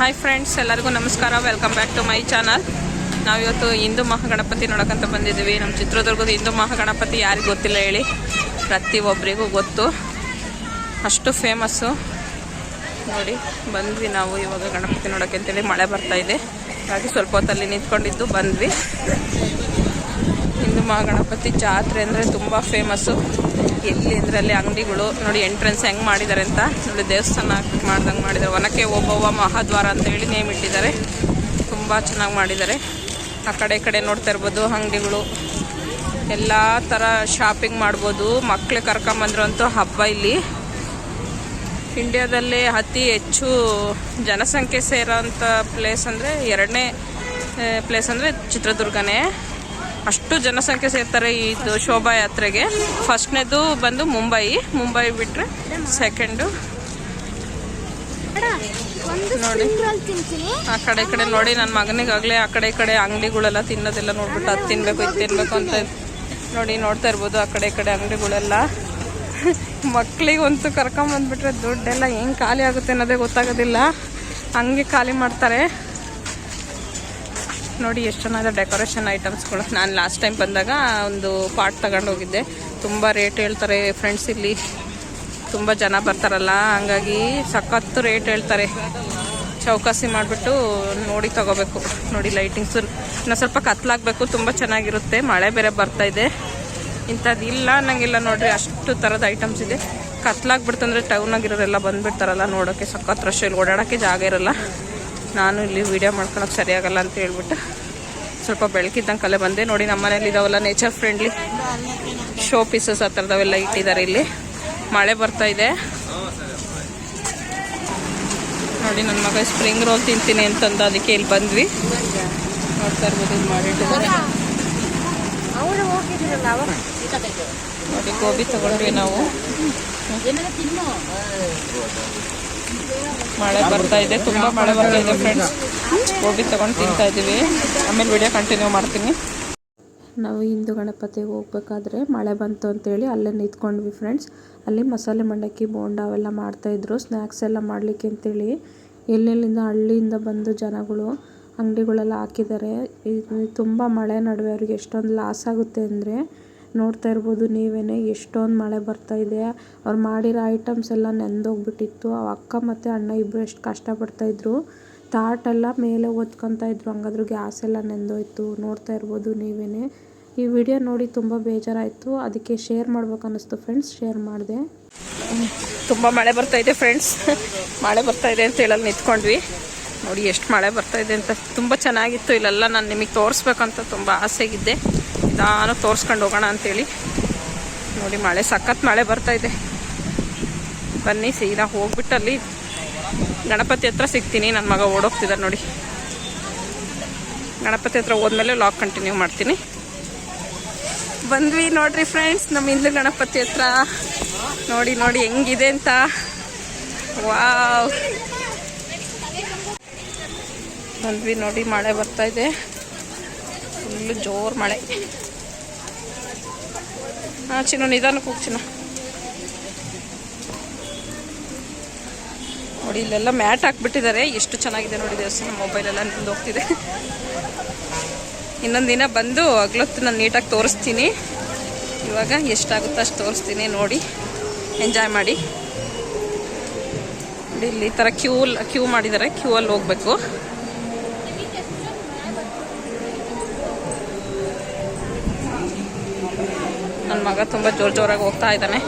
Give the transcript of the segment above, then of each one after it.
Hi friends ಎಲ್ಲರಿಗೂ ನಮಸ್ಕಾರ. Welcome back to my channel ನಾವಿವತ್ತು ಹಿಂದೂ ಮಹಾಗಣಪತಿ ನೋಡೋಕ್ಕಂತ ಬಂದಿದ್ದೀವಿ. ನಮ್ಮ ಚಿತ್ರದುರ್ಗದ ಹಿಂದೂ ಮಹಾಗಣಪತಿ ಯಾರಿಗೂ ಗೊತ್ತಿಲ್ಲ ಹೇಳಿ. ಪ್ರತಿಯೊಬ್ಬರಿಗೂ ಗೊತ್ತು. ಅಷ್ಟು ಫೇಮಸ್ಸು ನೋಡಿ, ಬಂದ್ವಿ ನಾವು ಇವಾಗ ಗಣಪತಿ ನೋಡೋಕ್ಕೆ ಅಂತೇಳಿ. ಮಳೆ ಬರ್ತಾ ಇದೆ. ಹಾಗಾಗಿ ಸ್ವಲ್ಪ ಹೊತ್ತಲ್ಲಿ ನಿಂತ್ಕೊಂಡಿದ್ದು ಬಂದ್ವಿ. ಹಿಂದೂ ಮಹಾಗಣಪತಿ ಜಾತ್ರೆ ಅಂದರೆ ತುಂಬ ಫೇಮಸ್ಸು ಎಲ್ಲಿ ಅಂದ್ರೆ ಅಲ್ಲಿ ಅಂಗಡಿಗಳು ನೋಡಿ ಎಂಟ್ರೆನ್ಸ್ ಹೆಂಗೆ ಮಾಡಿದ್ದಾರೆ ಅಂತ. ನೋಡಿ ದೇವಸ್ಥಾನ ಮಾಡ್ದಂಗೆ ಮಾಡಿದ್ದಾರೆ. ಒನಕೆ ಓಬವ್ವ ಮಹಾದ್ವಾರ ಅಂತ ಹೇಳಿ ನೇಮ್ ಇಟ್ಟಿದ್ದಾರೆ. ತುಂಬ ಚೆನ್ನಾಗಿ ಮಾಡಿದ್ದಾರೆ. ಆ ಕಡೆ ಕಡೆ ನೋಡ್ತಾ ಇರ್ಬೋದು ಅಂಗಡಿಗಳು. ಎಲ್ಲ ಥರ ಶಾಪಿಂಗ್ ಮಾಡ್ಬೋದು. ಮಕ್ಳು ಕರ್ಕೊಂಬಂದ್ರಂತೂ ಹಬ್ಬ ಇಲ್ಲಿ. ಇಂಡಿಯಾದಲ್ಲೇ ಅತಿ ಹೆಚ್ಚು ಜನಸಂಖ್ಯೆ ಸೇರೋಂಥ ಪ್ಲೇಸ್ ಅಂದರೆ ಎರಡನೇ ಪ್ಲೇಸ್ ಅಂದರೆ ಚಿತ್ರದುರ್ಗನೇ. ಅಷ್ಟು ಜನಸಂಖ್ಯೆ ಸೇರ್ತಾರೆ ಇದು ಶೋಭಾಯಾತ್ರೆಗೆ ಫಸ್ಟ್ನೇದು ಬಂದು ಮುಂಬೈ. ಮುಂಬೈ ಬಿಟ್ಟರೆ ಸೆಕೆಂಡು ನೋಡಿ. ಆ ಕಡೆ ಈ ಕಡೆ ನೋಡಿ ನನ್ನ ಮಗನಿಗಾಗಲೇ ಆ ಕಡೆ ಈ ಕಡೆ ಅಂಗಡಿಗಳೆಲ್ಲ ತಿನ್ನೋದೆಲ್ಲ ನೋಡ್ಬಿಟ್ಟು ಅದು ತಿನ್ಬೇಕು ಇದು ತಿನ್ಬೇಕು ಅಂತ ನೋಡಿ ನೋಡ್ತಾ ಇರ್ಬೋದು ಆ ಕಡೆ ಈ ಕಡೆ ಅಂಗಡಿಗಳೆಲ್ಲ. ಮಕ್ಳಿಗೆ ಒಂದು ಕರ್ಕೊಂಬಂದ್ಬಿಟ್ರೆ ದುಡ್ಡೆಲ್ಲ ಹೆಂಗೆ ಖಾಲಿ ಆಗುತ್ತೆ ಅನ್ನೋದೇ ಗೊತ್ತಾಗೋದಿಲ್ಲ. ಹಂಗೆ ಖಾಲಿ ಮಾಡ್ತಾರೆ. ನೋಡಿ ಎಷ್ಟು ಚೆನ್ನಾದ ಡೆಕೋರೇಷನ್ ಐಟಮ್ಸ್ಗಳು. ನಾನು ಲಾಸ್ಟ್ ಟೈಮ್ ಬಂದಾಗ ಒಂದು ಪಾಟ್ ತಗೊಂಡೋಗಿದ್ದೆ ತುಂಬ ರೇಟ್ ಹೇಳ್ತಾರೆ ಫ್ರೆಂಡ್ಸ್ ಇಲ್ಲಿ. ತುಂಬ ಜನ ಬರ್ತಾರಲ್ಲ, ಹಂಗಾಗಿ ಸಖತ್ತು ರೇಟ್ ಹೇಳ್ತಾರೆ. ಚೌಕಾಸಿ ಮಾಡಿಬಿಟ್ಟು ನೋಡಿ ತಗೋಬೇಕು. ನೋಡಿ ಲೈಟಿಂಗ್ಸು ಇನ್ನು ಸ್ವಲ್ಪ ಕತ್ಲಾಗಬೇಕು, ತುಂಬ ಚೆನ್ನಾಗಿರುತ್ತೆ. ಮಳೆ ಬೇರೆ ಬರ್ತಾ ಇದೆ. ಇಂಥದ್ದು ಇಲ್ಲ ಅನ್ನಂಗಿಲ್ಲ ನೋಡಿರಿ, ಅಷ್ಟು ಥರದ ಐಟಮ್ಸ್ ಇದೆ. ಕತ್ಲಾಗ್ಬಿಡ್ತಂದ್ರೆ ಟೌನಾಗಿರೋರೆಲ್ಲ ಬಂದುಬಿಡ್ತಾರಲ್ಲ ನೋಡೋಕ್ಕೆ ಸಖತ್ ರಶ್ ಇಲ್ಲಿ ಓಡಾಡೋಕ್ಕೆ ಜಾಗ ಇರಲ್ಲ. ನಾನು ಇಲ್ಲಿ ವೀಡಿಯೋ ಮಾಡ್ಕೊಳಕ್ಕೆ ಸರಿಯಾಗಲ್ಲ ಅಂತ ಹೇಳ್ಬಿಟ್ಟು ಸ್ವಲ್ಪ ಬೆಳಕಿದ್ದಂಗೆ ಕಲೆ ಬಂದೆ. ನೋಡಿ, ನಮ್ಮ ಮನೇಲಿ ಇದಾವಲ್ಲ ನೇಚರ್ ಫ್ರೆಂಡ್ಲಿ ಶೋ ಪೀಸಸ್ ಆ ಥರದವೆಲ್ಲ ಇಟ್ಟಿದ್ದಾರೆ ಇಲ್ಲಿ. ಮಳೆ ಬರ್ತಾ ಇದೆ. ನೋಡಿ ನನ್ನ ಮಗ ಸ್ಪ್ರಿಂಗ್ ರೋಲ್ ತಿಂತೀನಿ ಅಂತಂದ, ಅದಕ್ಕೆ ಇಲ್ಲಿ ಬಂದ್ವಿ. ನೋಡ್ತಾ ಇರ್ಬೋದು, ಇದು ಮಾಡಿಟ್ಟಿದ್ದಾರೆ ನೋಡಿ, ಗೋಬಿ ತಗೊಂಡ್ವಿ ನಾವು. ಮಳೆ ಬರ್ತಾ ಇದೆ, ತುಂಬಾ ಮಳೆ ಬರ್ತಾ ಇದೆ ಫ್ರೆಂಡ್ಸ್ ಗೋಬಿ ತಗೊಂಡು ತಿಂತಾ ಇದೀವಿ. ಆಮೇಲೆ ವಿಡಿಯೋ ಕಂಟಿನ್ಯೂ ಮಾಡ್ತೀನಿ. ನಾವು ಹಿಂದೂ ಗಣಪತಿಗೆ ಹೋಗ್ಬೇಕಾದ್ರೆ ಮಳೆ ಬಂತು ಅಂತೇಳಿ ಅಲ್ಲೇ ನಿಂತ್ಕೊಂಡ್ವಿ ಫ್ರೆಂಡ್ಸ್ ಅಲ್ಲಿ ಮಸಾಲೆ ಮಂಡಕ್ಕಿ, ಬೋಂಡ ಅವೆಲ್ಲ ಮಾಡ್ತಾಯಿದ್ರು ಸ್ನ್ಯಾಕ್ಸ್ ಎಲ್ಲ ಮಾಡಲಿಕ್ಕೆ ಅಂತೇಳಿ ಎಲ್ಲೆಲ್ಲಿಂದ ಹಳ್ಳಿಯಿಂದ ಬಂದು ಜನಗಳು ಅಂಗಡಿಗಳೆಲ್ಲ ಹಾಕಿದ್ದಾರೆ. ತುಂಬ ಮಳೆ ನಡುವೆ ಅವ್ರಿಗೆ ಎಷ್ಟೊಂದು ಲಾಸ್ ಆಗುತ್ತೆ ಅಂದರೆ ನೋಡ್ತಾ ಇರ್ಬೋದು. ನೀವೇನೆ ಎಷ್ಟೊಂದು ಮಳೆ ಬರ್ತಾ ಇದೆ. ಅವ್ರು ಮಾಡಿರೋ ಐಟಮ್ಸ್ ಎಲ್ಲ ನೆಂದೋಗ್ಬಿಟ್ಟಿತ್ತು ಆ ಅಕ್ಕ ಮತ್ತು ಅಣ್ಣ ಇಬ್ಬರು ಎಷ್ಟು ಕಷ್ಟಪಡ್ತಾಯಿದ್ರು ಎಲ್ಲ ಮೇಲೆ ಓದ್ಕೊತಾ ಇದ್ರು. ಹಂಗಾದ್ರೂ ಗ್ಯಾಸ್ ಎಲ್ಲ ನೆಂದೋಯ್ತು ನೋಡ್ತಾ ಇರ್ಬೋದು ನೀವೇನೆ. ಈ ವಿಡಿಯೋ ನೋಡಿ ತುಂಬ ಬೇಜಾರಾಯಿತು. ಅದಕ್ಕೆ ಶೇರ್ ಮಾಡ್ಬೇಕು ಅನಿಸ್ತು ಫ್ರೆಂಡ್ಸ್ ಶೇರ್ ಮಾಡಿದೆ. ತುಂಬ ಮಳೆ ಬರ್ತಾ ಇದೆ ಫ್ರೆಂಡ್ಸ್ ಮಳೆ ಬರ್ತಾ ಇದೆ ಅಂತ ಹೇಳಲ್ಲಿ ನಿಂತ್ಕೊಂಡ್ವಿ. ನೋಡಿ ಎಷ್ಟು ಮಳೆ ಬರ್ತಾ ಇದೆ ಅಂತ. ತುಂಬ ಚೆನ್ನಾಗಿತ್ತು. ಇಲ್ಲೆಲ್ಲ ನಾನು ನಿಮಗೆ ತೋರಿಸ್ಬೇಕಂತ ತುಂಬ ಆಸೆಗಿದ್ದೆ. ನಾನು ತೋರಿಸ್ಕೊಂಡು ಹೋಗೋಣ ಅಂತೇಳಿ. ನೋಡಿ ಮಳೆ, ಸಖತ್ ಮಳೆ ಬರ್ತಾ ಇದೆ. ಬನ್ನಿ, ಸೀದಾ ಹೋಗ್ಬಿಟ್ಟು ಅಲ್ಲಿ ಗಣಪತಿ ಹತ್ರ ಸಿಗ್ತೀನಿ. ನನ್ನ ಮಗ ಓಡೋಗ್ತಿದ್ದಾರೆ ನೋಡಿ. ಗಣಪತಿ ಹತ್ರ ಹೋದ್ಮೇಲೆ ಲಾಕ್ ಕಂಟಿನ್ಯೂ ಮಾಡ್ತೀನಿ. ಬಂದ್ವಿ ನೋಡ್ರಿ ಫ್ರೆಂಡ್ಸ್ ನಮ್ಮ ಹಿಂದ್ಲು ಗಣಪತಿ ಹತ್ರ. ನೋಡಿ ನೋಡಿ, ಹೆಂಗಿದೆ ಅಂತ. ವಾವ್. ಬಂದ್ವಿ ನೋಡಿ, ಮಳೆ ಬರ್ತಾ ಇದೆ. ಫುಲ್ಲು ಜೋರು ಮಳೆ. ಹಾಂ, ಚಿನ್ನ, ನಿಧಾನಕ್ಕೆ ಹೋಗಿ ನೋಡಿ, ಇಲ್ಲೆಲ್ಲ ಮ್ಯಾಟ್ ಹಾಕ್ಬಿಟ್ಟಿದ್ದಾರೆ. ಎಷ್ಟು ಚೆನ್ನಾಗಿದೆ ನೋಡಿ ದೇವಸ್ಥಾನ. ಮೊಬೈಲೆಲ್ಲ ನಿಂದು ಹೋಗ್ತಿದೆ. ಇನ್ನೊಂದು ದಿನ ಬಂದು ಹಗ್ಲೊತ್ತು ನಾನು ನೀಟಾಗಿ ತೋರಿಸ್ತೀನಿ. ಇವಾಗ ಎಷ್ಟಾಗುತ್ತೋ ಅಷ್ಟು ತೋರಿಸ್ತೀನಿ ನೋಡಿ. ಎಂಜಾಯ್ ಮಾಡಿ. ಇಲ್ಲಿ ಈ ಥರ ಕ್ಯೂ ಕ್ಯೂ ಮಾಡಿದ್ದಾರೆ. ಕ್ಯೂ ಅಲ್ಲಿ ಹೋಗ್ಬೇಕು. ನನ್ನ ಮಗ ತುಂಬ ಜೋರು ಜೋರಾಗಿ ಹೋಗ್ತಾ ಇದ್ದಾನೆ.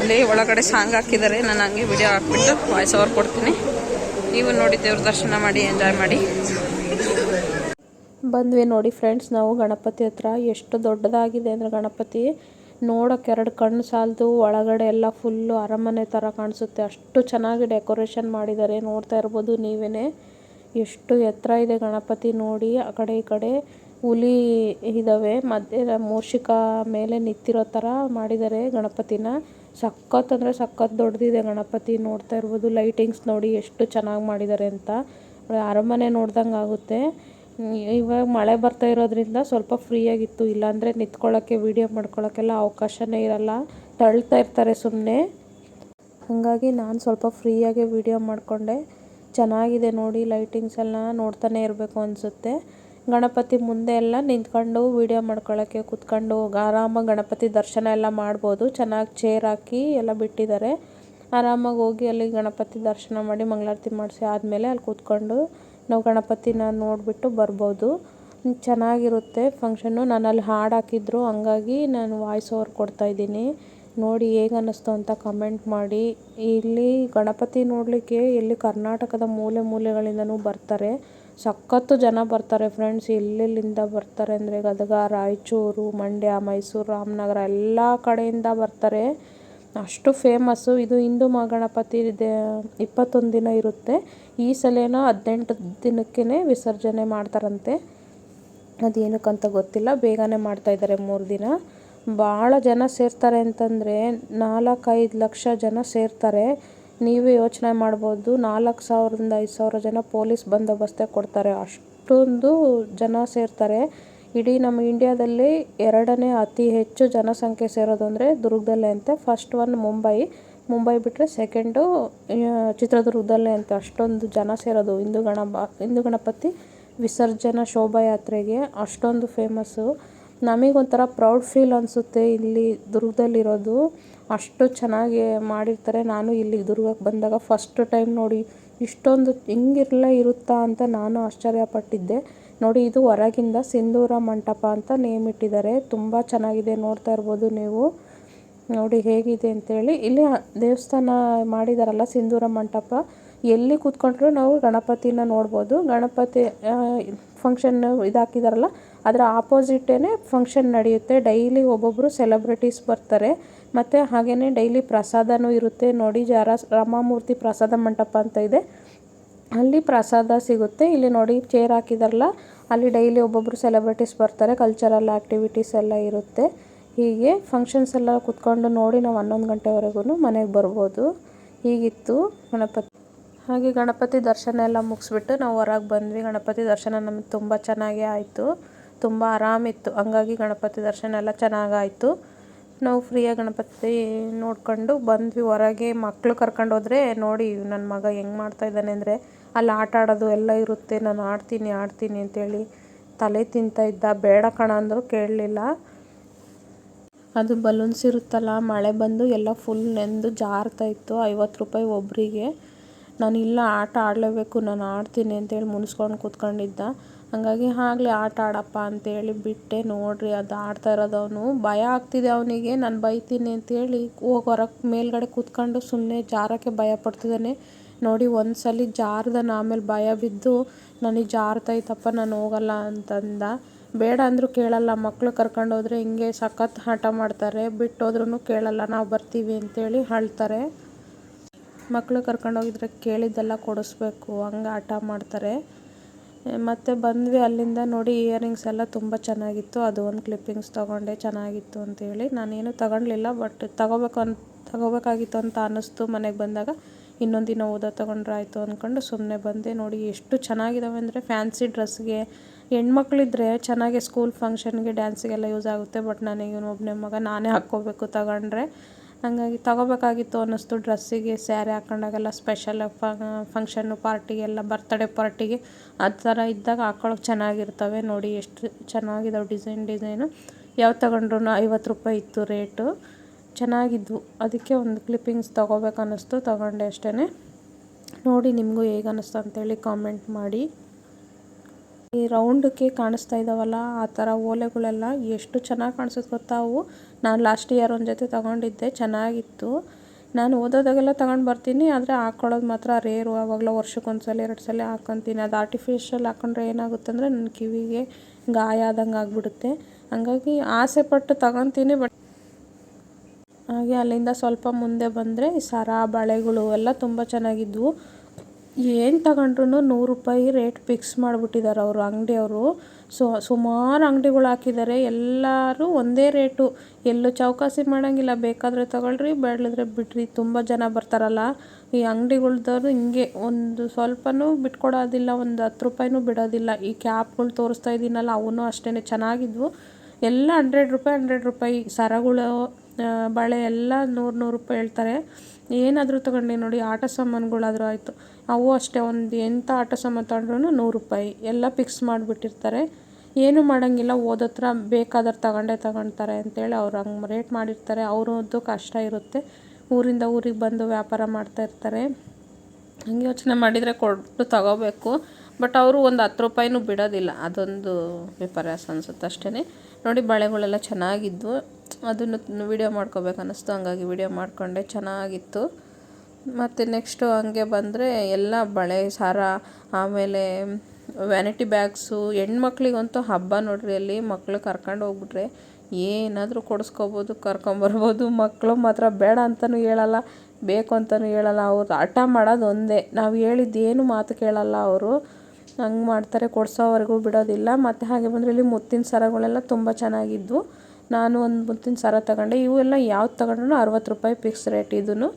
ಅಲ್ಲಿ ಒಳಗಡೆ ಸಾಂಗ್ ಹಾಕಿದ್ದಾರೆ. ನಾನು ಹಂಗೆ ವಿಡಿಯೋ ಹಾಕ್ಬಿಟ್ಟು ವಾಯ್ಸ್ ಓವರ್ ಕೊಡ್ತೀನಿ. ನೀವು ನೋಡಿ ದೇವ್ರ ದರ್ಶನ ಮಾಡಿ ಎಂಜಾಯ್ ಮಾಡಿ. ಬಂದ್ವಿ ನೋಡಿ ಫ್ರೆಂಡ್ಸ್ ನಾವು ಗಣಪತಿ ಹತ್ರ. ಎಷ್ಟು ದೊಡ್ಡದಾಗಿದೆ ಅಂದರೆ ಗಣಪತಿ, ನೋಡೋಕೆ ಎರಡು ಕಣ್ಣು ಸಾಲದು, ಒಳಗಡೆ ಎಲ್ಲ ಫುಲ್ಲು ಅರಮನೆ ಥರ ಕಾಣಿಸುತ್ತೆ. ಅಷ್ಟು ಚೆನ್ನಾಗಿ ಡೆಕೋರೇಷನ್ ಮಾಡಿದ್ದಾರೆ. ನೋಡ್ತಾ ಇರ್ಬೋದು ನೀವೇ ಎಷ್ಟು ಎತ್ತರ ಇದೆ ಗಣಪತಿ ನೋಡಿ, ಆ ಕಡೆ ಈ ಕಡೆ. ಹುಲಿ ಇದಾವೆ. ಮಧ್ಯೆ ಮೂಷಿಕ ಮೇಲೆ ನಿಂತಿರೋ ತರ ಮಾಡಿದ್ದಾರೆ ಗಣಪತಿನ. ಸಖತ್ ಅಂದರೆ ಸಖತ್ ದೊಡ್ಡದಿದೆ ಗಣಪತಿ. ನೋಡ್ತಾ ಇರ್ಬೋದು ಲೈಟಿಂಗ್ಸ್ ನೋಡಿ ಎಷ್ಟು ಚೆನ್ನಾಗಿ ಮಾಡಿದ್ದಾರೆ ಅಂತ. ಅರಮನೆ ನೋಡ್ದಂಗೆ ಆಗುತ್ತೆ. ಇವಾಗ ಮಳೆ ಬರ್ತಾ ಇರೋದ್ರಿಂದ ಸ್ವಲ್ಪ ಫ್ರೀಯಾಗಿತ್ತು. ಇಲ್ಲಾಂದರೆ ನಿಂತ್ಕೊಳ್ಳೋಕ್ಕೆ ವೀಡಿಯೋ ಮಾಡ್ಕೊಳ್ಳೋಕ್ಕೆಲ್ಲ ಅವಕಾಶನೇ ಇರಲ್ಲ. ತಳ್ತಾ ಇರ್ತಾರೆ ಸುಮ್ಮನೆ ಹಾಗಾಗಿ ನಾನು ಸ್ವಲ್ಪ ಫ್ರೀಯಾಗೆ ವಿಡಿಯೋ ಮಾಡಿಕೊಂಡೆ. ಚೆನ್ನಾಗಿದೆ ನೋಡಿ ಲೈಟಿಂಗ್ಸ್ ಎಲ್ಲ ನೋಡ್ತಾನೆ ಇರಬೇಕು ಅನಿಸುತ್ತೆ. ಗಣಪತಿ ಮುಂದೆ ಎಲ್ಲ ನಿಂತ್ಕೊಂಡು ವಿಡಿಯೋ ಮಾಡ್ಕೊಳ್ಳೋಕ್ಕೆ ಕೂತ್ಕೊಂಡು ಆರಾಮಾಗಿ ಗಣಪತಿ ದರ್ಶನ ಎಲ್ಲ ಮಾಡ್ಬೋದು. ಚೆನ್ನಾಗಿ ಚೇರ್ ಹಾಕಿ ಎಲ್ಲ ಬಿಟ್ಟಿದ್ದಾರೆ. ಆರಾಮಾಗಿ ಹೋಗಿ ಅಲ್ಲಿ ಗಣಪತಿ ದರ್ಶನ ಮಾಡಿ ಮಂಗಳಾರತಿ ಮಾಡಿಸಿ ಆದಮೇಲೆ ಅಲ್ಲಿ ಕೂತ್ಕೊಂಡು ನಾವು ಗಣಪತಿನ ನೋಡಿಬಿಟ್ಟು ಬರ್ಬೋದು. ಚೆನ್ನಾಗಿರುತ್ತೆ ಫಂಕ್ಷನ್ನು ನಾನು ಅಲ್ಲಿ ಹಾಡು ಹಾಕಿದ್ರು. ಹಂಗಾಗಿ ನಾನು ವಾಯ್ಸ್ ಓವರ್ ಕೊಡ್ತಾಯಿದ್ದೀನಿ ನೋಡಿ ಹೇಗೆ ಅನ್ನಿಸ್ತು ಅಂತ ಕಮೆಂಟ್ ಮಾಡಿ. ಇಲ್ಲಿ ಗಣಪತಿ ನೋಡಲಿಕ್ಕೆ ಎಲ್ಲಿ ಕರ್ನಾಟಕದ ಮೂಲೆ ಮೂಲೆಗಳಿಂದನೂ ಬರ್ತಾರೆ. ಸಖತ್ತು ಜನ ಬರ್ತಾರೆ ಫ್ರೆಂಡ್ಸ್ ಎಲ್ಲೆಲ್ಲಿಂದ ಬರ್ತಾರೆ ಅಂದರೆ ಗದಗ, ರಾಯಚೂರು, ಮಂಡ್ಯ, ಮೈಸೂರು, ರಾಮನಗರ ಎಲ್ಲ ಕಡೆಯಿಂದ ಬರ್ತಾರೆ. ಅಷ್ಟು ಫೇಮಸ್ಸು ಇದು ಹಿಂದೂ ಮಹಾಗಣಪತಿ ದೇ ಇಪ್ಪತ್ತೊಂದು ದಿನ ಇರುತ್ತೆ. ಈ ಸಲೇನೋ ಹದಿನೆಂಟು ದಿನಕ್ಕೇ ವಿಸರ್ಜನೆ ಮಾಡ್ತಾರಂತೆ. ಅದೇನಕ್ಕಂತ ಗೊತ್ತಿಲ್ಲ. ಬೇಗನೆ ಮಾಡ್ತಾಯಿದ್ದಾರೆ ಮೂರು ದಿನ. ಭಾಳ ಜನ ಸೇರ್ತಾರೆ ಅಂತಂದರೆ ನಾಲ್ಕೈದು ಲಕ್ಷ ಜನ ಸೇರ್ತಾರೆ. ನೀವೇ ಯೋಚನೆ ಮಾಡ್ಬೋದು. ನಾಲ್ಕು ಸಾವಿರದಿಂದ ಐದು ಸಾವಿರ ಜನ ಪೊಲೀಸ್ ಬಂದೋಬಸ್ತೆ ಕೊಡ್ತಾರೆ. ಅಷ್ಟೊಂದು ಜನ ಸೇರ್ತಾರೆ. ಇಡೀ ನಮ್ಮ ಇಂಡಿಯಾದಲ್ಲಿ ಎರಡನೇ ಅತಿ ಹೆಚ್ಚು ಜನಸಂಖ್ಯೆ ಸೇರೋದು ಅಂದರೆ ದುರ್ಗದಲ್ಲೇ ಅಂತೆ. ಫಸ್ಟ್ ಒನ್ ಮುಂಬೈ ಮುಂಬೈ ಬಿಟ್ಟರೆ ಸೆಕೆಂಡು ಚಿತ್ರದುರ್ಗದಲ್ಲೇ ಅಂತೆ. ಅಷ್ಟೊಂದು ಜನ ಸೇರೋದು. ಹಿಂದೂ ಗಣಪ ಹಿಂದೂ ಗಣಪತಿ ವಿಸರ್ಜನಾ ಶೋಭಾಯಾತ್ರೆಗೆ ಅಷ್ಟೊಂದು ಫೇಮಸ್ಸು ನಮಗೊಂಥರ ಪ್ರೌಡ್ ಫೀಲ್ ಅನಿಸುತ್ತೆ ಇಲ್ಲಿ ದುರ್ಗದಲ್ಲಿರೋದು. ಅಷ್ಟು ಚೆನ್ನಾಗಿ ಮಾಡಿರ್ತಾರೆ. ನಾನು ಇಲ್ಲಿ ದುರ್ಗಕ್ಕೆ ಬಂದಾಗ ಫಸ್ಟ್ ಟೈಮ್ ನೋಡಿ ಇಷ್ಟೊಂದು ಹಿಂಗಿರಲ್ಲ ಇರುತ್ತಾ ಅಂತ ನಾನು ಆಶ್ಚರ್ಯಪಟ್ಟಿದ್ದೆ. ನೋಡಿ, ಇದು ಹೊರಗಿಂದ ಸಿಂಧೂರ ಮಂಟಪ ಅಂತ ನೇಮ್ ಇಟ್ಟಿದ್ದಾರೆ. ತುಂಬ ಚೆನ್ನಾಗಿದೆ, ನೋಡ್ತಾ ಇರ್ಬೋದು ನೀವು. ನೋಡಿ, ಹೇಗಿದೆ ಅಂತೇಳಿ. ಇಲ್ಲಿ ದೇವಸ್ಥಾನ ಮಾಡಿದಾರಲ್ಲ ಸಿಂಧೂರ ಮಂಟಪ, ಎಲ್ಲಿ ಕೂತ್ಕೊಂಡ್ರು ನಾವು ಗಣಪತಿನ ನೋಡ್ಬೋದು. ಗಣಪತಿ ಫಂಕ್ಷನ್ ಇದಾಕಿದಾರಲ್ಲ, ಅದರ ಆಪೋಸಿಟೇ ಫಂಕ್ಷನ್ ನಡೆಯುತ್ತೆ. ಡೈಲಿ ಒಬ್ಬೊಬ್ಬರು ಸೆಲೆಬ್ರಿಟೀಸ್ ಬರ್ತಾರೆ. ಮತ್ತು ಹಾಗೆಯೇ ಡೈಲಿ ಪ್ರಸಾದನೂ ಇರುತ್ತೆ. ನೋಡಿ, ಜಾರ ರಾಮಮೂರ್ತಿ ಪ್ರಸಾದ ಮಂಟಪ ಅಂತ ಇದೆ. ಅಲ್ಲಿ ಪ್ರಸಾದ ಸಿಗುತ್ತೆ. ಇಲ್ಲಿ ನೋಡಿ ಚೇರ್ ಹಾಕಿದಾರಲ್ಲ, ಅಲ್ಲಿ ಡೈಲಿ ಒಬ್ಬೊಬ್ಬರು ಸೆಲೆಬ್ರಿಟೀಸ್ ಬರ್ತಾರೆ. ಕಲ್ಚರಲ್ ಆ್ಯಕ್ಟಿವಿಟೀಸ್ ಎಲ್ಲ ಇರುತ್ತೆ. ಹೀಗೆ ಫಂಕ್ಷನ್ಸ್ ಎಲ್ಲ ಕುತ್ಕೊಂಡು ನೋಡಿ ನಾವು ಹನ್ನೊಂದು ಗಂಟೆವರೆಗೂ ಮನೆಗೆ ಬರ್ಬೋದು. ಹೀಗಿತ್ತು ಗಣಪತಿ. ಹಾಗೆ ಗಣಪತಿ ದರ್ಶನ ಎಲ್ಲ ಮುಗಿಸ್ಬಿಟ್ಟು ನಾವು ಹೊರಗೆ ಬಂದ್ವಿ. ಗಣಪತಿ ದರ್ಶನ ನಮಗೆ ತುಂಬ ಚೆನ್ನಾಗೇ ಆಯಿತು. ತುಂಬ ಆರಾಮಿತ್ತು. ಹಂಗಾಗಿ ಗಣಪತಿ ದರ್ಶನ ಎಲ್ಲ ಚೆನ್ನಾಗಾಯಿತು. ನಾವು ಫ್ರೀಯಾಗಿ ಗಣಪತಿ ನೋಡ್ಕೊಂಡು ಬಂದ್ವಿ. ಹೊರಗೆ ಮಕ್ಕಳು ಕರ್ಕೊಂಡು ಹೋದ್ರೆ ನೋಡಿ ನನ್ನ ಮಗ ಹೆಂಗೆ ಮಾಡ್ತಾ ಇದ್ದಾನೆ ಅಂದರೆ ಅಲ್ಲಿ ಆಟ ಆಡೋದು ಎಲ್ಲ ಇರುತ್ತೆ. ನಾನು ಆಡ್ತೀನಿ ಆಡ್ತೀನಿ ಅಂತೇಳಿ ತಲೆ ತಿಂತಾ ಇದ್ದ. ಬೇಡ ಕಣ ಅಂದರು ಕೇಳಲಿಲ್ಲ. ಅದು ಬಲೂನ್ಸ್ ಇರುತ್ತಲ್ಲ, ಮಳೆ ಬಂದು ಎಲ್ಲ ಫುಲ್ ನೆಂದು ಜಾರ್ತಾ ಇತ್ತು. ಐವತ್ತು ರೂಪಾಯಿ ಒಬ್ಬರಿಗೆ ನಾನು ಇಲ್ಲ ಆಟ ಆಡಲೇಬೇಕು, ನಾನು ಆಡ್ತೀನಿ ಅಂತೇಳಿ ಮುನಿಸ್ಕೊಂಡು ಕೂತ್ಕೊಂಡಿದ್ದ. ಹಾಗಾಗಿ ಆಗಲಿ ಆಟ ಆಡಪ್ಪ ಅಂತೇಳಿ ಬಿಟ್ಟೆ. ನೋಡಿರಿ, ಅದು ಆಡ್ತಾ ಇರೋದು ಅವನು. ಭಯ ಆಗ್ತಿದೆ ಅವನಿಗೆ. ನಾನು ಬೈತೀನಿ ಅಂತೇಳಿ ಹೋಗಿ ಹೊರಗೆ ಮೇಲ್ಗಡೆ ಕೂತ್ಕೊಂಡು ಸುಮ್ಮನೆ ಜಾರೋಕ್ಕೆ ಭಯ ಪಡ್ತಿದ್ದಾನೆ. ನೋಡಿ ಒಂದು ಸಲ ಜಾರ್ದನ ಆಮೇಲೆ ಭಯ ಬಿದ್ದು, ನನಗೆ ಜಾರ್ತೈತಪ್ಪ ನಾನು ಹೋಗಲ್ಲ ಅಂತಂದ. ಬೇಡ ಅಂದರೂ ಕೇಳಲ್ಲ. ಮಕ್ಕಳು ಕರ್ಕೊಂಡು ಹೋದ್ರೆ ಹಿಂಗೆ ಸಖತ್ ಹಠ ಮಾಡ್ತಾರೆ. ಬಿಟ್ಟೋದ್ರೂ ಕೇಳಲ್ಲ. ನಾವು ಬರ್ತೀವಿ ಅಂತೇಳಿ ಅಳ್ತಾರೆ. ಮಕ್ಕಳು ಕರ್ಕೊಂಡೋಗಿದ್ರೆ ಕೇಳಿದ್ದೆಲ್ಲ ಕೊಡಿಸ್ಬೇಕು. ಹಂಗೆ ಹಠ ಮಾಡ್ತಾರೆ. ಮತ್ತು ಬಂದ್ವಿ ಅಲ್ಲಿಂದ ನೋಡಿ ಇಯರಿಂಗ್ಸ್ ಎಲ್ಲ ತುಂಬ ಚೆನ್ನಾಗಿತ್ತು. ಅದು ಒಂದು ಕ್ಲಿಪ್ಪಿಂಗ್ಸ್ ತೊಗೊಂಡೆ, ಚೆನ್ನಾಗಿತ್ತು ಅಂತೇಳಿ ನಾನೇನು ತಗೊಳ್ಲಿಲ್ಲ ಬಟ್ ತಗೋಬೇಕು ಅಂತ ತಗೋಬೇಕಾಗಿತ್ತು ಅಂತ ಅನ್ನಿಸ್ತು ಮನೆಗೆ ಬಂದಾಗ. ಇನ್ನೊಂದು ದಿನ ಓದೋ ತೊಗೊಂಡ್ರೆ ಆಯಿತು ಅಂದ್ಕೊಂಡು ಸುಮ್ಮನೆ ಬಂದೆ. ನೋಡಿ ಎಷ್ಟು ಚೆನ್ನಾಗಿದ್ದಾವೆ ಅಂದರೆ ಫ್ಯಾನ್ಸಿ ಡ್ರೆಸ್ಗೆ ಹೆಣ್ಮಕ್ಳಿದ್ರೆ ಚೆನ್ನಾಗಿ ಸ್ಕೂಲ್ ಫಂಕ್ಷನ್ಗೆ ಡ್ಯಾನ್ಸಿಗೆಲ್ಲ ಯೂಸ್ ಆಗುತ್ತೆ ಬಟ್ ನನಗೆ ಒಬ್ಬನೇ ಮಗ, ನಾನೇ ಹಾಕ್ಕೋಬೇಕು ತಗೊಂಡ್ರೆ. ಹಾಗಾಗಿ ತಗೋಬೇಕಾಗಿತ್ತು ಅನ್ನಿಸ್ತು. ಡ್ರೆಸ್ಸಿಗೆ ಸ್ಯಾರಿ ಹಾಕೊಂಡಾಗೆಲ್ಲ ಸ್ಪೆಷಲ್ ಫಂಕ್ಷನ್ನು ಪಾರ್ಟಿಗೆಲ್ಲ ಬರ್ತಡೇ ಪಾರ್ಟಿಗೆ ಆ ಥರ ಇದ್ದಾಗ ಹಾಕೊಳ್ಳೋಕೆ ಚೆನ್ನಾಗಿರ್ತವೆ. ನೋಡಿ ಎಷ್ಟು ಚೆನ್ನಾಗಿದಾವೆ ಡಿಸೈನ್ ಡಿಸೈನು. ಯಾವ ತಗೊಂಡ್ರು ಐವತ್ತು ರೂಪಾಯಿ ಇತ್ತು ರೇಟು. ಚೆನ್ನಾಗಿದ್ವು. ಅದಕ್ಕೆ ಒಂದು ಕ್ಲಿಪ್ಪಿಂಗ್ಸ್ ತೊಗೋಬೇಕು ಅನ್ನಿಸ್ತು. ತೊಗೊಂಡೆ ಅಷ್ಟೇ ನೋಡಿ ನಿಮಗೂ ಹೇಗೆ ಅನ್ನಿಸ್ತು ಅಂತೇಳಿ ಕಾಮೆಂಟ್ ಮಾಡಿ. ಈ ರೌಂಡಕ್ಕೆ ಕಾಣಿಸ್ತಾ ಇದಾವಲ್ಲ, ಆ ಥರ ಓಲೆಗಳೆಲ್ಲ ಎಷ್ಟು ಚೆನ್ನಾಗಿ ಕಾಣಿಸುತ್ತೆ ಗೊತ್ತಾ? ಅವು ನಾನು ಲಾಸ್ಟ್ ಇಯರ್ ಒಂದು ಜೊತೆ ತಗೊಂಡಿದ್ದೆ, ಚೆನ್ನಾಗಿತ್ತು. ನಾನು ಓದೋದಾಗೆಲ್ಲ ತಗೊಂಡು ಬರ್ತೀನಿ, ಆದರೆ ಹಾಕ್ಕೊಳ್ಳೋದು ಮಾತ್ರ ರೇರು ಆವಾಗಲೂ ವರ್ಷಕ್ಕೊಂದ್ಸಲ ಎರಡು ಸಲ ಹಾಕೊತೀನಿ. ಅದು ಆರ್ಟಿಫಿಷಿಯಲ್ ಹಾಕೊಂಡ್ರೆ ಏನಾಗುತ್ತೆ ಅಂದರೆ ನನ್ನ ಕಿವಿಗೆ ಗಾಯ ಆದಂಗೆ ಆಗಿಬಿಡುತ್ತೆ. ಹಾಗಾಗಿ ಆಸೆ ಪಟ್ಟು ತಗೊತೀನಿ ಬಟ್ ಹಾಗೆ ಅಲ್ಲಿಂದ ಸ್ವಲ್ಪ ಮುಂದೆ ಬಂದರೆ ಸರ ಬಳೆಗಳು ಎಲ್ಲ ತುಂಬ ಚೆನ್ನಾಗಿದ್ವು. ಏನು ತಗೊಂಡ್ರು ನೂರು ರೂಪಾಯಿ ರೇಟ್ ಫಿಕ್ಸ್ ಮಾಡಿಬಿಟ್ಟಿದ್ದಾರೆ ಅವರು, ಅಂಗಡಿಯವರು. ಸೊ, ಸುಮಾರು ಅಂಗಡಿಗಳು ಹಾಕಿದ್ದಾರೆ ಎಲ್ಲರೂ ಒಂದೇ ರೇಟು ಎಲ್ಲೂ ಚೌಕಾಸಿ ಮಾಡೋಂಗಿಲ್ಲ, ಬೇಕಾದರೆ ತಗೊಳ್ರಿ, ಬೇಡಲಿದ್ರೆ ಬಿಡ್ರಿ, ತುಂಬ ಜನ ಬರ್ತಾರಲ್ಲ. ಈ ಅಂಗಡಿಗಳ್ದವ್ರು ಹಿಂಗೆ ಒಂದು ಸ್ವಲ್ಪನೂ ಬಿಟ್ಕೊಡೋದಿಲ್ಲ, ಒಂದು ಹತ್ತು ರೂಪಾಯಿನೂ ಬಿಡೋದಿಲ್ಲ. ಈ ಕ್ಯಾಪ್ಗಳು ತೋರಿಸ್ತಾ ಇದ್ದೀನಲ್ಲ ಅವನು ಅಷ್ಟೇ ಚೆನ್ನಾಗಿದ್ವು. ಎಲ್ಲ ಹಂಡ್ರೆಡ್ ರೂಪಾಯಿ ಹಂಡ್ರೆಡ್ ರೂಪಾಯಿ ಸರಗಳು ಬಳೆ ಎಲ್ಲ ನೂರು ನೂರು ರೂಪಾಯಿ ಹೇಳ್ತಾರೆ. ಏನಾದರೂ ತಗೊಂಡು ನೋಡಿ, ಆಟ ಸಾಮಾನುಗಳಾದ್ರೂ ಆಯಿತು. ಅವು ಅಷ್ಟೇ, ಒಂದು ಎಂಥ ಆಟ ಸಾಮಾನು ತಗೊಂಡ್ರು ನೂರು ರೂಪಾಯಿ. ಎಲ್ಲ ಫಿಕ್ಸ್ ಮಾಡಿಬಿಟ್ಟಿರ್ತಾರೆ. ಏನು ಮಾಡೋಂಗಿಲ್ಲ, ಓದತ್ರ ಬೇಕಾದ್ರೆ ತಗೊಂಡೇ ತಗೊಳ್ತಾರೆ ಅಂತೇಳಿ ಅವ್ರು ಹಂಗೆ ರೇಟ್ ಮಾಡಿರ್ತಾರೆ. ಅವ್ರದ್ದು ಕಷ್ಟ ಇರುತ್ತೆ. ಊರಿಂದ ಊರಿಗೆ ಬಂದು ವ್ಯಾಪಾರ ಮಾಡ್ತಾ ಇರ್ತಾರೆ. ಹಂಗೆ ಯೋಚನೆ ಮಾಡಿದರೆ ಕೊಟ್ಟು ತಗೋಬೇಕು. ಬಟ್ ಅವರು ಒಂದು ಹತ್ತು ರೂಪಾಯಿನೂ ಬಿಡೋದಿಲ್ಲ. ಅದೊಂದು ವಿಪರ್ಯಾಸ ಅನ್ಸುತ್ತೆ ಅಷ್ಟೇ ನೋಡಿ ಬಳೆಗಳೆಲ್ಲ ಚೆನ್ನಾಗಿದ್ವು ಅದನ್ನು ವಿಡಿಯೋ ಮಾಡ್ಕೋಬೇಕು ಅನ್ನಿಸ್ತು. ಹಂಗಾಗಿ ವಿಡಿಯೋ ಮಾಡಿಕೊಂಡೆ. ಚೆನ್ನಾಗಿತ್ತು. ಮತ್ತು ನೆಕ್ಸ್ಟು ಹಂಗೆ ಬಂದರೆ ಎಲ್ಲ ಬಳೆ ಸಾರ, ಆಮೇಲೆ ವ್ಯಾನಿಟಿ ಬ್ಯಾಗ್ಸು ಹೆಣ್ಮಕ್ಳಿಗಂತೂ ಹಬ್ಬ ನೋಡ್ರಿ ಅಲ್ಲಿ. ಮಕ್ಳು ಕರ್ಕೊಂಡು ಹೋಗ್ಬಿಟ್ರೆ ಏನಾದರೂ ಕೊಡಿಸ್ಕೋಬೋದು ಕರ್ಕೊಂಬರ್ಬೋದು ಮಕ್ಕಳು ಮಾತ್ರ ಬೇಡ ಅಂತಲೂ ಹೇಳಲ್ಲ, ಬೇಕು ಅಂತಲೂ ಹೇಳಲ್ಲ. ಅವ್ರು ಹಠ ಮಾಡೋದು ಒಂದೇ ನಾವು ಹೇಳಿದ್ದೇನು ಮಾತು ಕೇಳಲ್ಲ ಅವರು. ಹಂಗೆ ಮಾಡ್ತಾರೆ, ಕೊಡ್ಸೋವರೆಗೂ ಬಿಡೋದಿಲ್ಲ. ಮತ್ತು ಹಾಗೆ ಬಂದರೆ ಇಲ್ಲಿ ಮುತ್ತಿನ ಸರಗಳೆಲ್ಲ ತುಂಬ ಚೆನ್ನಾಗಿದ್ವು. ನಾನು ಒಂದು ಮುತ್ತಿನ ಸರ ತಗೊಂಡೆ. ಇವೆಲ್ಲ ಯಾವ್ದು ತಗೊಂಡ್ರು ಅರವತ್ತು ರೂಪಾಯಿ ಫಿಕ್ಸ್ ರೇಟ್ ಇದೂ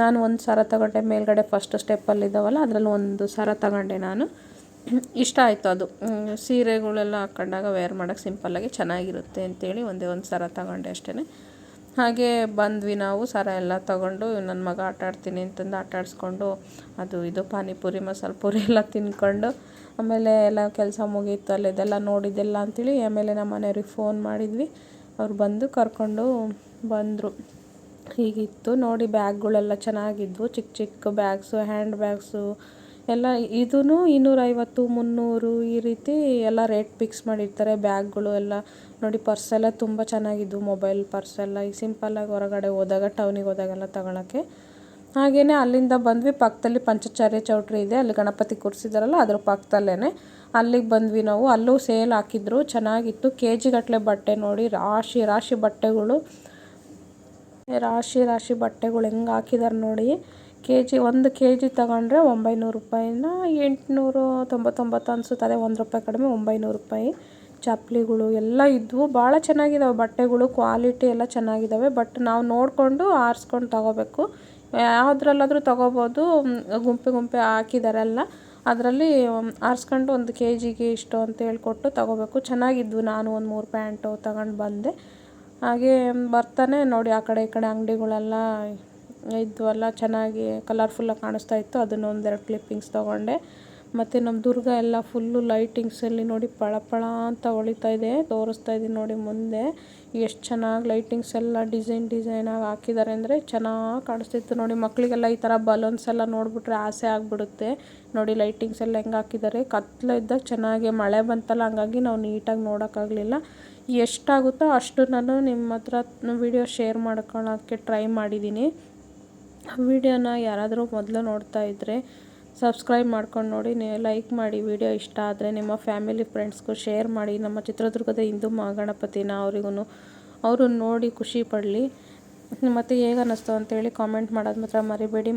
ನಾನು ಒಂದು ಸರ ತಗೊಂಡೆ, ಮೇಲ್ಗಡೆ ಫಸ್ಟ್ ಸ್ಟೆಪ್ಪಲ್ಲಿ ಇದ್ದಾವಲ್ಲ ಅದರಲ್ಲಿ ಒಂದು ಸರ ತಗೊಂಡೆ ನಾನು. ಇಷ್ಟ ಆಯಿತು ಅದು. ಸೀರೆಗಳೆಲ್ಲ ಹಾಕ್ಕೊಂಡಾಗ ವೇರ್ ಮಾಡೋಕ್ಕೆ ಸಿಂಪಲ್ಲಾಗಿ ಚೆನ್ನಾಗಿರುತ್ತೆ ಅಂತೇಳಿ ಒಂದೇ ಒಂದು ಸರ ತಗೊಂಡೆ ಅಷ್ಟೇ ಹಾಗೆ ಬಂದ್ವಿ ನಾವು, ಸರ ಎಲ್ಲ ತಗೊಂಡು ನನ್ನ ಮಗ ಆಟ ಆಡ್ತೀನಿ ಅಂತಂದು ಆಟ ಆಡಿಸ್ಕೊಂಡು, ಅದು ಇದು ಪಾನಿಪುರಿ, ಮಸಾಲೆ ಪುರಿ ಎಲ್ಲ ತಿನ್ಕೊಂಡು, ಆಮೇಲೆ ಎಲ್ಲ ಕೆಲಸ ಮುಗೀತು ಅಲ್ಲಿದೆಲ್ಲ ನೋಡಿದ್ದೆಲ್ಲ ಅಂತೇಳಿ, ಆಮೇಲೆ ನಮ್ಮ ಮನೆಯವ್ರಿಗೆ ಫೋನ್ ಮಾಡಿದ್ವಿ. ಅವ್ರು ಬಂದು ಕರ್ಕೊಂಡು ಬಂದರು. ಹೀಗಿತ್ತು, ನೋಡಿ ಬ್ಯಾಗ್ಗಳೆಲ್ಲ ಚೆನ್ನಾಗಿದ್ವು, ಚಿಕ್ಕ ಚಿಕ್ಕ ಬ್ಯಾಗ್ಸು ಹ್ಯಾಂಡ್ ಬ್ಯಾಗ್ಸು ಎಲ್ಲ ಇದೂ ಇನ್ನೂರೈವತ್ತು, ಮುನ್ನೂರು ಈ ರೀತಿ ಎಲ್ಲ ರೇಟ್ ಫಿಕ್ಸ್ ಮಾಡಿರ್ತಾರೆ. ಬ್ಯಾಗ್ಗಳು ಎಲ್ಲ ನೋಡಿ ಪರ್ಸ್ ಎಲ್ಲ ತುಂಬ ಚೆನ್ನಾಗಿದ್ವು ಮೊಬೈಲ್ ಪರ್ಸ್ ಎಲ್ಲ. ಈ ಸಿಂಪಲ್ಲಾಗಿ ಹೊರಗಡೆ ಹೋದಾಗ ಟೌನಿಗೆ ಹೋದಾಗೆಲ್ಲ ತಗೊಳಕ್ಕೆ. ಹಾಗೆಯೇ ಅಲ್ಲಿಂದ ಬಂದ್ವಿ. ಪಕ್ಕದಲ್ಲಿ ಪಂಚಚಾರ್ಯ ಚೌಟ್ರಿ ಇದೆ. ಅಲ್ಲಿ ಗಣಪತಿ ಕೂರಿಸಿದಾರಲ್ಲ, ಅದ್ರ ಪಕ್ಕದಲ್ಲೇ ಅಲ್ಲಿಗೆ ಬಂದ್ವಿ ನಾವು. ಅಲ್ಲೂ ಸೇಲ್ ಹಾಕಿದ್ರು. ಚೆನ್ನಾಗಿತ್ತು. ಕೆ ಜಿಗಟ್ಟಲೆ ಬಟ್ಟೆ ನೋಡಿ, ರಾಶಿ ರಾಶಿ ಬಟ್ಟೆಗಳು. ರಾಶಿ ರಾಶಿ ಬಟ್ಟೆಗಳು ಹೆಂಗೆ ಹಾಕಿದ್ದಾರೆ ನೋಡಿ. ಕೆ ಜಿ ಒಂದು ಕೆ ಜಿ ತಗೊಂಡ್ರೆ ಒಂಬೈನೂರು ರೂಪಾಯಿನ? ಎಂಟುನೂರು ತೊಂಬತ್ತೊಂಬತ್ತು ಅನಿಸುತ್ತೆ. ಅದೇ ಒಂದು ರೂಪಾಯಿ ಕಡಿಮೆ, ಒಂಬೈನೂರು ರೂಪಾಯಿ. ಚಪ್ಪಲಿಗಳು ಎಲ್ಲ ಇದ್ವು. ಭಾಳ ಚೆನ್ನಾಗಿದ್ದಾವೆ ಬಟ್ಟೆಗಳು. ಕ್ವಾಲಿಟಿ ಎಲ್ಲ ಚೆನ್ನಾಗಿದ್ದಾವೆ ಬಟ್ ನಾವು ನೋಡಿಕೊಂಡು ಆರಿಸ್ಕೊಂಡು ತಗೋಬೇಕು. ಯಾವುದ್ರಲ್ಲಾದರೂ ತಗೋಬೋದು. ಗುಂಪೆ ಗುಂಪೆ ಹಾಕಿದಾರಲ್ಲ ಅದರಲ್ಲಿ ಆರಿಸ್ಕೊಂಡು ಒಂದು ಕೆ ಜಿಗೆ ಇಷ್ಟು ಅಂತ ಹೇಳ್ಕೊಟ್ಟು ತಗೋಬೇಕು. ಚೆನ್ನಾಗಿದ್ವು. ನಾನು ಒಂದು ಮೂರು ಪ್ಯಾಂಟು ತಗೊಂಡು ಬಂದೆ. ಹಾಗೆ ಬರ್ತಾನೆ ನೋಡಿ ಆ ಕಡೆ ಈ ಕಡೆ ಅಂಗಡಿಗಳೆಲ್ಲ. ಇದ್ವಲ್ಲ ಚೆನ್ನಾಗಿ ಕಲರ್ಫುಲ್ಲಾಗಿ ಕಾಣಿಸ್ತಾ ಇತ್ತು. ಅದನ್ನು ಒಂದೆರಡು ಕ್ಲಿಪ್ಪಿಂಗ್ಸ್ ತೊಗೊಂಡೆ. ಮತ್ತು ನಮ್ಮ ದುರ್ಗ ಎಲ್ಲ ಫುಲ್ಲು ಲೈಟಿಂಗ್ಸಲ್ಲಿ ನೋಡಿ ಪಳ ಪಳ ಅಂತ ಹೊಳಿತಾ ಇದೆ. ತೋರಿಸ್ತಾ ಇದ್ದೀನಿ ನೋಡಿ ಮುಂದೆ. ಎಷ್ಟು ಚೆನ್ನಾಗಿ ಲೈಟಿಂಗ್ಸ್ ಎಲ್ಲ ಡಿಸೈನ್ ಡಿಸೈನಾಗಿ ಹಾಕಿದ್ದಾರೆ ಅಂದರೆ ಚೆನ್ನಾಗಿ ಕಾಣಿಸ್ತಿತ್ತು ನೋಡಿ. ಮಕ್ಕಳಿಗೆಲ್ಲ ಈ ಥರ ಬಲೂನ್ಸ್ ಎಲ್ಲ ನೋಡಿಬಿಟ್ರೆ ಆಸೆ ಆಗಿಬಿಡುತ್ತೆ. ನೋಡಿ ಲೈಟಿಂಗ್ಸ್ ಎಲ್ಲ ಹೆಂಗೆ ಹಾಕಿದ್ದಾರೆ. ಕತ್ಲೆ ಇದ್ದಾಗ ಚೆನ್ನಾಗಿ ಮಳೆ ಬಂತಲ್ಲ, ಹಂಗಾಗಿ ನಾವು ನೀಟಾಗಿ ನೋಡೋಕ್ಕಾಗಲಿಲ್ಲ. ಎಷ್ಟಾಗುತ್ತೋ ಅಷ್ಟು ನಾನು ನಿಮ್ಮ ಹತ್ರ ವಿಡಿಯೋ ಶೇರ್ ಮಾಡ್ಕೊಳ್ಳೋಕ್ಕೆ ಟ್ರೈ ಮಾಡಿದ್ದೀನಿ ವಿಡಿಯೋನ ಯಾರಾದರೂ ಮೊದಲು ನೋಡ್ತಾ ಇದ್ದರೆ ಸಬ್ಸ್ಕ್ರೈಬ್ ಮಾಡ್ಕೊಂಡು ನೋಡಿ ನೀವು ಲೈಕ್ ಮಾಡಿ. ವಿಡಿಯೋ ಇಷ್ಟ ಆದರೆ ನಿಮ್ಮ ಫ್ಯಾಮಿಲಿ ಫ್ರೆಂಡ್ಸ್ಗೂ ಶೇರ್ ಮಾಡಿ. ನಮ್ಮ ಚಿತ್ರದುರ್ಗದ ಹಿಂದೂ ಮಹಾಗಣಪತಿನ ಅವರಿಗೂ ಅವರು ನೋಡಿ ಖುಷಿ ಪಡಲಿ. ಮತ್ತು ಹೇಗೆ ಅನ್ನಿಸ್ತು ಅಂತೇಳಿ ಕಾಮೆಂಟ್ ಮಾಡೋದು ಮಾತ್ರ ಮರಿಬೇಡಿ.